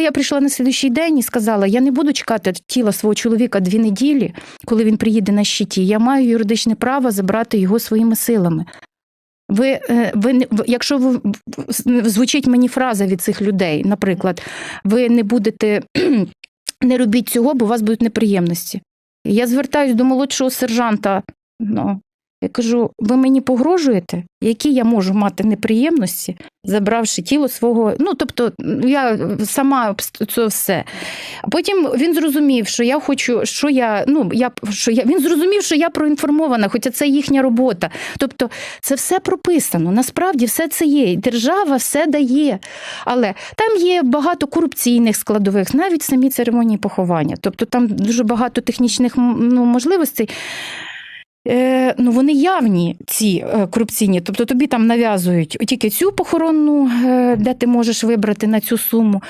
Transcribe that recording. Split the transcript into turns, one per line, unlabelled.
Я прийшла на слідуючий день і сказала: я не буду чекати тіла свого чоловіка дві неділі, коли він приїде на щиті. Я маю юридичне право забрати його своїми силами. Ви, е, ви якщо ви звучить мені фраза від цих людей, наприклад, ви не будете не робіть цього, бо у вас будуть неприємності. Я звертаюсь до молодшого сержанта. Ну, я кажу: ви мені погрожуєте, які я можу мати неприємності, забравши тіло свого. Ну, тобто, я сама це все. Потім він зрозумів, що я хочу, що я, ну, я, що я, він зрозумів, що я проінформована, хоча це їхня робота. Тобто, це все прописано. Насправді все це є. Держава все дає. Але там є багато корупційних складових, навіть самі церемонії поховання. Тобто там дуже багато технічних ну, можливостей. Е, ну, вони явні, ці е, корупційні. Тобто тобі там нав'язують тільки цю похоронну, е, де ти можеш вибрати на цю суму.